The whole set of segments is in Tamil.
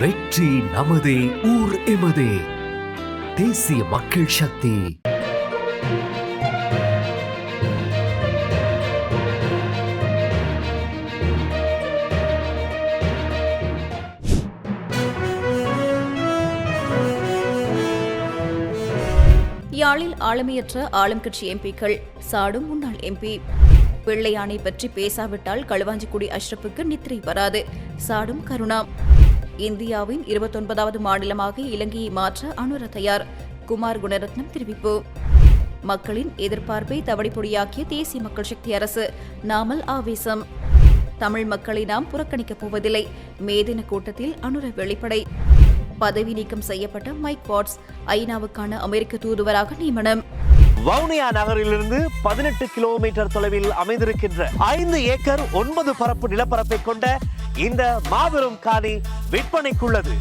வெற்றி நமதே ஊர் எமதே. தேசிய மக்கள் சக்தி. யாழில் ஆளுமையற்ற ஆளும் கட்சி எம்பிக்கள் சாடும் முன்னாள் எம்பி. வெள்ளையானை பற்றி பேசாவிட்டால் களுவாஞ்சிக்குடி அஷ்ரப்புக்கு நித்திரை வராது. சாடும் கருணா இந்தியாவின் இருபத்தொன்பதாவது மாநிலமாக இலங்கையை மாற்ற அனுர தயார். குமார் குணரத்னம் தெரிவிப்பு. மக்களின் எதிர்பார்ப்பை தவடிப்பொடியாக்கிய தேசிய மக்கள் சக்தி அரசு நாமல் ஆவேசம். தமிழ் மக்களை நாம் புறக்கணிக்கப் போவதில்லை. மேதின கூட்டத்தில் அனுர வெளிப்படை. பதவி நீக்கம் செய்யப்பட்ட மைக் வாட்ஸ் ஐநாவுக்கான அமெரிக்க தூதுவராக நியமனம். வவுனியா நகரிலிருந்து பதினெட்டு கிலோமீட்டர் தொலைவில் அமைந்திருக்கின்ற ஐந்து ஏக்கர் ஒன்பது பரப்பு நிலப்பரப்பை கொண்ட இந்த மாபெரும் காணி விற்பனைக்குள்ளது.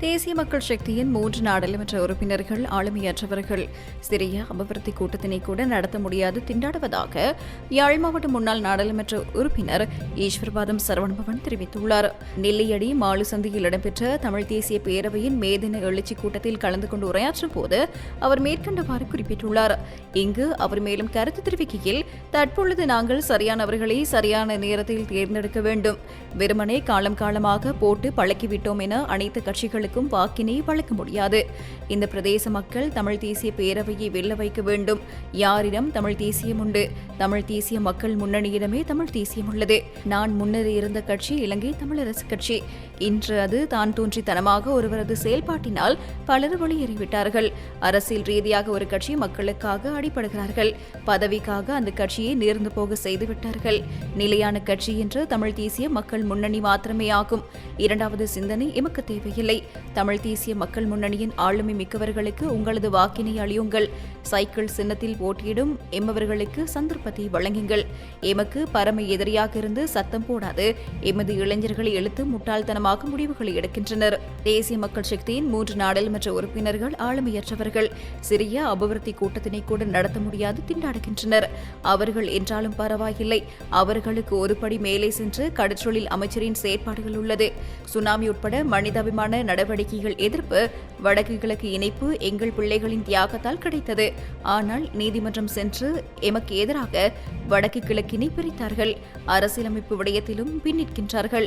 தேசிய மக்கள் சக்தியின் மூன்று நாடாளுமன்ற உறுப்பினர்கள் ஆளுமையற்றவர்கள். சிறிய அபிவிருத்தி கூட்டத்தினை கூட நடத்த முடியாது திண்டாடுவதாக யாழ் மாவட்ட முன்னாள் நாடாளுமன்ற உறுப்பினர் ஈஸ்வர்பாதம் சரவணபவன் தெரிவித்துள்ளார். நெல்லியடி மாலு சந்தையில் இடம்பெற்ற தமிழ் தேசிய பேரவையின் மேதின எழுச்சி கூட்டத்தில் கலந்து கொண்டு உரையாற்றும் போது அவர் மேற்கண்டவாறு குறிப்பிட்டுள்ளார். இங்கு அவர் மேலும் கருத்து தெரிவிக்கையில் தற்பொழுது நாங்கள் சரியானவர்களை சரியான நேரத்தில் தேர்ந்தெடுக்க வேண்டும். வெறுமனே காலம் காலமாக போட்டு பழக்கிவிட்டோம் என அனைத்து கட்சிகளுக்கும் வாக்கினை வழங்க முடியாது. இந்த பிரதேச மக்கள் தமிழ் தேசிய பேரவையை வெல்ல வைக்க வேண்டும். யாரிடம் தமிழ் தேசியம் உண்டு? தமிழ் தேசிய மக்கள் முன்னணியிடமே தமிழ் தேசியம் உள்ளது. நான் முன்னர் இருந்த கட்சி இலங்கை தமிழரசு கட்சி. இன்று அது தான் தோன்றித்தனமாக ஒருவரது செயல்பாட்டினால் பலர் வெளியேறிவிட்டார்கள். அரசியல் ரீதியாக ஒரு கட்சி மக்களுக்காக அடிபடுகிறார்கள். பதவிக்காக அந்த கட்சியை நேர்ந்து போக செய்துவிட்டார்கள். நிலையான கட்சி என்று தமிழ் தேசிய மக்கள் முன்னணி மாத்திரமே ஆகும். இரண்டாவது சிந்தனை எமக்கு தேவையில்லை. தமிழ் தேசிய மக்கள் முன்னணியின் ஆளுமை மிக்கவர்களுக்கு உங்களது வாக்கினை அழியுங்கள் சைக்கிள் சின்னத்தில் போட்டியிடும் எம்மவர்களுக்கு சந்தர்ப்பத்தை வழங்குங்கள். எமக்கு பரம எதிரியாக இருந்து சத்தம் போடாது. எமது இளைஞர்களை எழுத்து முட்டாள்தனமாக முடிவுகளை எடுக்கின்றனர். தேசிய மக்கள் சக்தியின் மூன்று நாடாளுமன்ற உறுப்பினர்கள் ஆளுமையற்றவர்கள். சிறிய அபிவிருத்தி கூட்டத்தினை கூட நடத்த முடியாது திண்டாடுகின்றனர். அவர்கள் என்றாலும் பரவாயில்லை. அவர்களுக்கு ஒரு படி மேலே சென்று கடற்றொழில் அமைச்சரின் செயற்பாடுகள் உள்ளது. சுனாமி உட்பட மனிதாபிமான நடவடிக்கைகள் எதிர்ப்பு வடக்கு கிழக்கு இணைப்பு எங்கள் பிள்ளைகளின் தியாகத்தால் கிடைத்தது. ஆனால் நீதிமன்றம் சென்று எமக்கு எதிராக வடக்கு கிழக்கினை பிரித்தார்கள். அரசியலமைப்பு விடயத்திலும் பின்னிற்கின்றார்கள்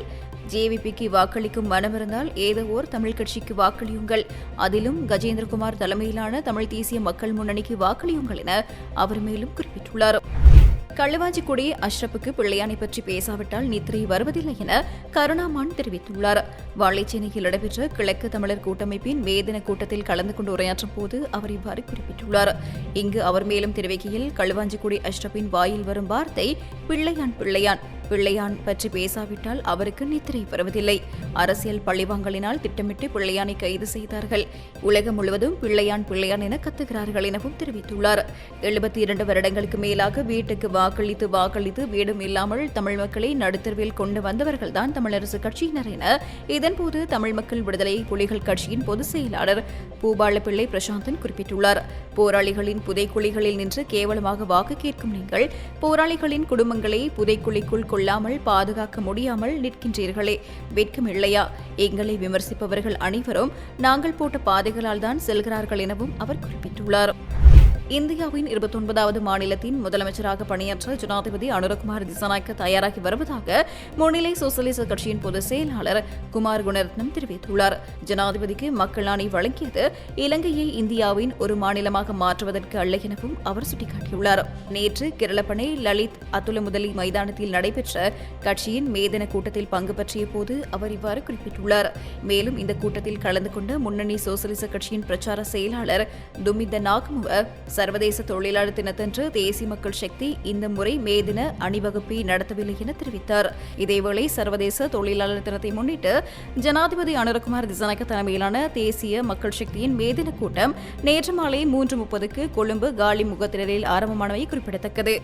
ஜேவிபிக்கு வாக்களிக்கும் மனமிருந்தால் ஏதோ ஓர் தமிழ் கட்சிக்கு வாக்களியுங்கள். அதிலும் கஜேந்திரகுமார் தலைமையிலான தமிழ் தேசிய மக்கள் முன்னணிக்கு வாக்களியுங்கள் என அவர் மேலும் குறிப்பிட்டுள்ளார். களுவாஞ்சிக்குடி அஷ்ரப்புக்கு பிள்ளையானை பற்றி பேசாவிட்டால் நித்திரை வருவதில்லை என கருணாமான் தெரிவித்துள்ளார். வாழைச்சேனையில் நடைபெற்ற கிழக்கு தமிழர் கூட்டமைப்பின் மேதின கூட்டத்தில் கலந்து கொண்டு உரையாற்றும் போது அவர் இவ்வாறு குறிப்பிட்டுள்ளார். இங்கு அவர் மேலும் தெரிவிக்கையில் களுவாஞ்சிக்குடி அஷ்ரப்பின் வாயில் வரும் வார்த்தை பிள்ளையான் பிள்ளையான் பிள்ளையான் பற்றி பேசாவிட்டால் அவருக்கு நித்திரை வருவதில்லை. அரசியல் பழிவாங்கலினால் திட்டமிட்டு பிள்ளையானை கைது செய்தார்கள். உலகம் முழுவதும் பிள்ளையான் பிள்ளையான் என கத்துகிறார்கள் எனவும் தெரிவித்துள்ளார். எழுபத்தி இரண்டு வருடங்களுக்கு மேலாக வீட்டுக்கு வாக்களித்து வாக்களித்து வீடும் இல்லாமல் தமிழ் மக்களை நடுத்தருவில் கொண்டு வந்தவர்கள்தான் தமிழரசு கட்சியினர் என இதன்போது தமிழ் மக்கள் விடுதலை புலிகள் கட்சியின் பொதுச் செயலாளர் பூபாலப்பிள்ளை பிரசாந்தன் குறிப்பிட்டுள்ளார். போராளிகளின் புதைக்குழிகளில் நின்று கேவலமாக வாக்கு கேட்கும் நீங்கள் போராளிகளின் குடும்பங்களை புதைக்குழிக்குள் கொள்ளாமல் பாதுகாக்க முடியாமல் நிற்கின்றீர்களே. வெட்கம் இல்லையா? எங்களை விமர்சிப்பவர்கள் அனைவரும் நாங்கள் போட்ட பாதைகளால் தான் செல்கிறார்கள் எனவும் அவர் குறிப்பிட்டுள்ளார். இந்தியாவின் இருபத்தொன்பதாவது மாநிலத்தின் முதலமைச்சராக பணியாற்ற ஜனாதிபதி அனுரகுமார் திசாநாயக்க தயாராகி வருவதாக முன்னிலை சோசியலிச கட்சியின் பொதுச் செயலாளர் குமார் குணரத்னம் தெரிவித்துள்ளார். ஜனாதிபதிக்கு மக்கள் ஆணை வழங்கியது இலங்கையை இந்தியாவின் ஒரு மாநிலமாக மாற்றுவதற்கு அல்ல எனவும் அவர் சுட்டிக்காட்டியுள்ளார். நேற்று கிரளப்பனை லலித் அத்துலமுதலி மைதானத்தில் நடைபெற்ற கட்சியின் மேதன கூட்டத்தில் பங்கு பற்றிய போது அவர் இவ்வாறு குறிப்பிட்டுள்ளார். மேலும் இந்த கூட்டத்தில் கலந்து கொண்ட முன்னணி சோசியலிச கட்சியின் பிரச்சார செயலாளர் துமிந்த நாகமுவ சர்வதேச தொழிலாளர் தினத்தன்று தேசிய மக்கள் சக்தி இந்த முறை மே தின அணிவகுப்பை நடத்தவில்லை என தெரிவித்தார். இதேவேளை சர்வதேச தொழிலாளர் தினத்தை முன்னிட்டு ஜனாதிபதி அனுரகுமார் திசாநாயக்க தலைமையிலான தேசிய மக்கள் சக்தியின் மே தின கூட்டம் நேற்று மாலை மூன்று முப்பதுக்கு கொழும்பு காலி முகத்திடலில் ஆரம்பமானவை குறிப்பிடத்தக்கது.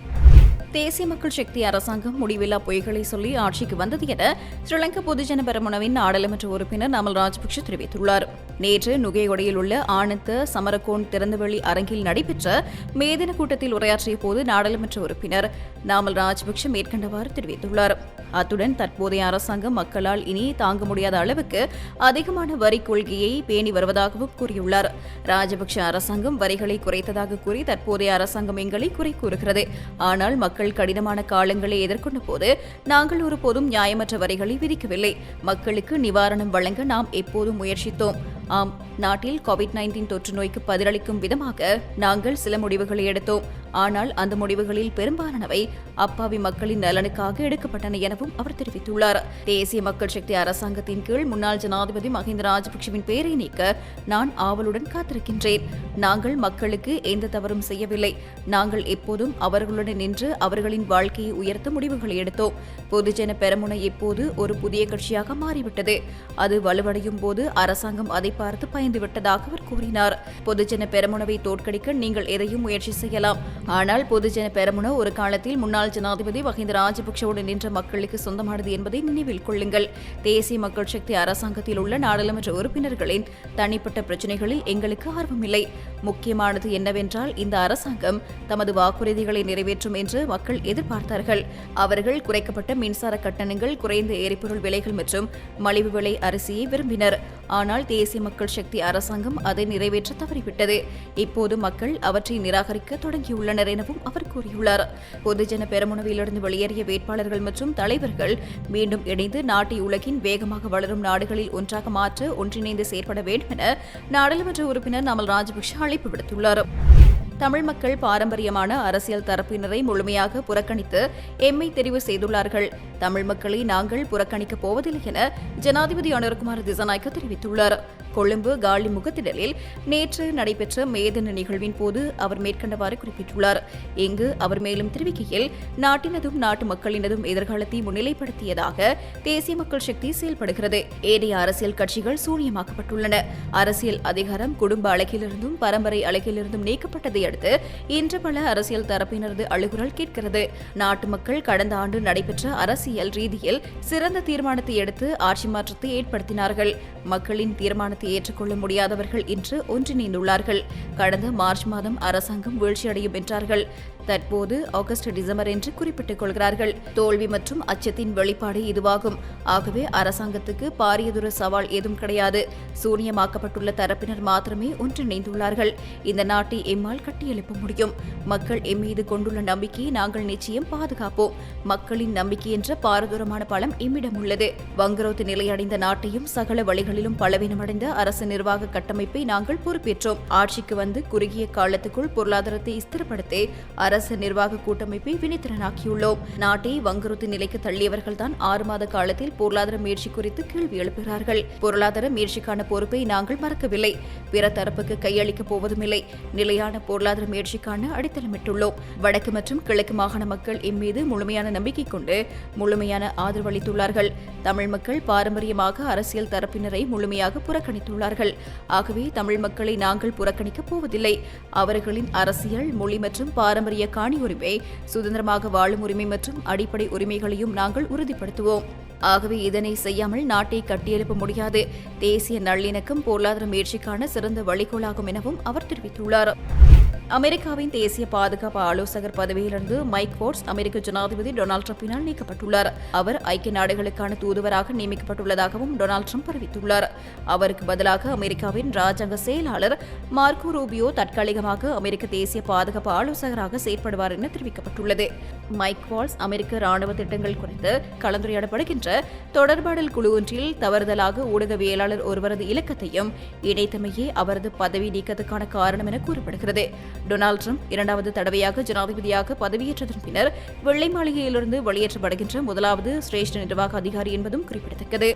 தேசிய மக்கள் சக்தி அரசாங்கம் முடிவில்லா பொய்களை சொல்லி ஆட்சிக்கு வந்தது என ஸ்ரீலங்கா பொதுஜன பெரமுனவின் நாடாளுமன்ற உறுப்பினர் நமல் ராஜபக்ஷ தெரிவித்துள்ளார். நேற்று நுகையொடையில் உள்ள ஆனந்த சமரகோன் திறந்தவெளி அரங்கில் நடைபெற்ற மேதின கூட்டத்தில் உரையாற்றிய போது நாடாளுமன்ற உறுப்பினர் நாமல் ராஜபக்ஷ மேற்கண்டவாறு தெரிவித்துள்ளார். அத்துடன் தற்போதைய அரசாங்கம் மக்களால் இனி தாங்க முடியாத அளவுக்கு அதிகமான வரி கொள்கையை பேணி வருவதாகவும் கூறியுள்ளார். ராஜபக்ஷ அரசாங்கம் வரிகளை குறைத்ததாக கூறி தற்போதைய அரசாங்கம் எங்களை குறை கூறுகிறது. ஆனால் மக்கள் கடினமான காலங்களை எதிர்கொண்ட போது நாங்கள் ஒருபோதும் நியாயமற்ற வரிகளை விதிக்கவில்லை. மக்களுக்கு நிவாரணம் வழங்க நாம் எப்போதும் முயற்சித்தோம். ஆம் நாட்டில் கோவிட் நைன்டீன் தொற்று நோய்க்கு பதிலளிக்கும் விதமாக நாங்கள் சில முடிவுகளை எடுத்தோம். ஆனால் அந்த முடிவுகளில் பெரும்பாலானவை அப்பாவி மக்களின் நலனுக்காக எடுக்கப்பட்டன எனவும் அவர் தெரிவித்துள்ளார். தேசிய மக்கள் சக்தி அரசாங்கத்தின் கீழ் முன்னாள் ஜனாதிபதி மஹிந்த ராஜபக்சவின் பெயரை நீக்க நான் ஆவலுடன் காத்திருக்கின்றேன். நாங்கள் மக்களுக்கு எந்த தவறும் செய்யவில்லை. நாங்கள் எப்போதும் அவர்களுடன் நின்று அவர்களின் வாழ்க்கையை உயர்த்த முடிவுகளை எடுத்தோம். பொதுஜன பெரமுனை இப்போது ஒரு புதிய கட்சியாக மாறிவிட்டது. அது வலுவடையும் போது அரசாங்கம் அதை பார்த்து பயந்து விட்டதாக அவர் கூறினார். பொதுஜன பெரமுனவை தோற்கடிக்க நீங்கள் எதையும் முயற்சி செய்யலாம். ஆனால் பொதுஜன பெரமுன ஒரு காலத்தில் முன்னாள் ஜனாதிபதி மஹிந்த ராஜபக்சவோடு நின்ற மக்களுக்கு சொந்தமானது என்பதை நினைவில் கொள்ளுங்கள். தேசிய மக்கள் சக்தி அரசாங்கத்தில் உள்ள நாடாளுமன்ற உறுப்பினர்களின் தனிப்பட்ட பிரச்சினைகளில் எங்களுக்கு ஆர்வமில்லை. முக்கியமானது என்னவென்றால் இந்த அரசாங்கம் தமது வாக்குறுதிகளை நிறைவேற்றும் என்று மக்கள் எதிர்பார்த்தார்கள். அவர்கள் குறைக்கப்பட்ட மின்சார கட்டணங்கள் குறைந்த எரிபொருள் விலைகள் மற்றும் மலிவு விலை அரிசியை விரும்பினர். ஆனால் தேசிய மக்கள் சக்தி அரசாங்கம் அதை நிறைவேற்ற தவறிவிட்டது. இப்போது மக்கள் அவற்றை நிராகரிக்க தொடங்கியுள்ளனர் எனவும் அவர் கூறியுள்ளார். பொதுஜன பெருமுனவிலிருந்து வெளியேறிய வேட்பாளர்கள் மற்றும் தலைவர்கள் மீண்டும் இணைந்து நாட்டை உலகின் வேகமாக வளரும் நாடுகளில் ஒன்றாக மாற்ற ஒன்றிணைந்து செயற்பட வேண்டும் என நாடாளுமன்ற உறுப்பினர் நமல் ராஜபக்ஷ அழைப்பு விடுத்துள்ளார். தமிழ் மக்கள் பாரம்பரியமான அரசியல் தரப்பினரை முழுமையாக புறக்கணித்து எம்மை தெரிவு செய்துள்ளார்கள். தமிழ் மக்களை நாங்கள் புறக்கணிக்கப் போவதில்லை என ஜனாதிபதி அனுர்குமார் திசநாயக்க தெரிவித்துள்ளார். கொழும்பு காலி முகத்திடலில் நேற்று நடைபெற்ற மேதன நிகழ்வின் போது அவர் மேற்கண்டவாறு குறிப்பிட்டுள்ளார். இங்கு அவர் மேலும் தெரிவிக்கையில் நாட்டினதும் நாட்டு மக்களினதும் எதிர்காலத்தை முன்னிலைப்படுத்தியதாக தேசிய மக்கள் சக்தி செயல்படுகிறது. ஏனைய அரசியல் கட்சிகள் சூனியமாக்கப்பட்டுள்ளன. அரசியல் அதிகாரம் குடும்ப அழகிலிருந்தும் பரம்பரை அழகிலிருந்தும் நீக்கப்பட்டதை இதையடுத்து இன்று பல அரசியல் தரப்பினரது அழுகுரல் கேட்கிறது. நாட்டு மக்கள் கடந்த ஆண்டு நடைபெற்ற அரசியல் ரீதியில் சிறந்த தீர்மானத்தை எடுத்து ஆட்சி மாற்றத்தை ஏற்படுத்தினார்கள். மக்களின் தீர்மானத்தை ஏற்றுக்கொள்ள முடியாதவர்கள் இன்று ஒன்றிணைந்துள்ளார்கள். கடந்த மார்ச் மாதம் அரசாங்கம் வீழ்ச்சியடையும் என்றார்கள். தற்போது ஆகஸ்ட் டிசம்பர் என்று குறிப்பிட்டுக் கொள்கிறார்கள். தோல்வி மற்றும் அச்சத்தின் வெளிப்பாடு இதுவாகும். ஆகவே அரசாங்கத்துக்கு பாரியதொரு சவால் ஏதும் கிடையாது. சூனியமாக்கப்பட்டுள்ள தரப்பினர் மாத்திரமே ஒன்றிணைந்துள்ளார்கள். இந்த நாட்டை எம்மால் கட்டியெழுப்ப முடியும். மக்கள் எம் மீது கொண்டுள்ள நம்பிக்கையை நாங்கள் நிச்சயம் பாதுகாப்போம். மக்களின் நம்பிக்கை என்ற பாரதூரமான பலம் எம்மிடம் உள்ளது. வங்குரோத்து நிலையடைந்த நாட்டையும் சகல வழிகளிலும் பலவீனமடைந்த அரசு நிர்வாக கட்டமைப்பை நாங்கள் பொறுப்பேற்றோம். ஆட்சிக்கு வந்து குறுகிய காலத்துக்குள் பொருளாதாரத்தை ஸ்திரப்படுத்தி அரசு நிர்வாக கூட்டமைப்பை வினைத்திறனாக்கியுள்ளோம். நாட்டை வங்குறுத்து நிலைக்கு தள்ளியவர்கள்தான் ஆறு மாத காலத்தில் பொருளாதார முயற்சி குறித்து கேள்வி எழுப்புகிறார்கள். பொருளாதார முயற்சிக்கான பொறுப்பை நாங்கள் மறக்கவில்லை. பிற தரப்புக்கு கையளிக்கப் போவதுமில்லை. நிலையான பொருளாதார முயற்சிக்கான அடித்தளமிட்டுள்ளோம். வடக்கு மற்றும் கிழக்கு மாகாண மக்கள் இம்மீது முழுமையான நம்பிக்கை கொண்டு முழுமையான ஆதரவு அளித்துள்ளார்கள். தமிழ் மக்கள் பாரம்பரியமாக அரசியல் தரப்பினரை முழுமையாக புறக்கணித்துள்ளார்கள். ஆகவே தமிழ் மக்களை நாங்கள் புறக்கணிக்கப் போவதில்லை. அவர்களின் அரசியல் மொழி மற்றும் பாரம்பரிய காணி உரிமை சுதந்திரமாக வாழும் உரிமை மற்றும் அடிப்படை உரிமைகளையும் நாங்கள் உறுதிப்படுத்துவோம். ஆகவே இதனை செய்யாமல் நாட்டை கட்டியெழுப்ப முடியாது. தேசிய நல்லிணக்கம் பொருளாதார முயற்சிக்கான சிறந்த வழிகோலாகும் எனவும் அவர் தெரிவித்துள்ளார். அமெரிக்காவின் தேசிய பாதுகாப்பு ஆலோசகர் பதவியிலிருந்து மைக் போர்ட்ஸ் அமெரிக்க ஜனாதிபதி டொனால்டு ட்ரம்பினால் நீக்கப்பட்டுள்ளார். அவர் ஐக்கிய நாடுகளுக்கான தூதுவராக நியமிக்கப்பட்டுள்ளதாகவும் டொனால்டு ட்ரம்ப் அறிவித்துள்ளார் அவருக்கு பதிலாக அமெரிக்காவின் ராஜாங்க செயலாளர் மார்க்கோ ரூபியோ தற்காலிகமாக அமெரிக்க தேசிய பாதுகாப்பு ஆலோசகராக செயற்படுவார் என தெரிவிக்கப்பட்டுள்ளது. மைக் வால்ஸ் அமெரிக்க ராணுவ திட்டங்கள் குறித்து கலந்துரையாடப்படுகின்ற தொடர்பாடல் குழு ஒன்றில் தவறுதலாக ஊடகவியலாளர் ஒருவரது இலக்கத்தையும் இணைத்தமையே அவரது பதவி நீக்கத்துக்கான காரணம் என கூறப்படுகிறது. டொனால்டு ட்ரம்ப் இரண்டாவது தடவையாக ஜனாதிபதியாக பதவியேற்றதன் பின்னர் வெள்ளை மாளிகையிலிருந்து வெளியேற்றப்படுகின்ற முதலாவது சிரேஷ்ட நிர்வாக அதிகாரி என்பதும் குறிப்பிடத்தக்கது.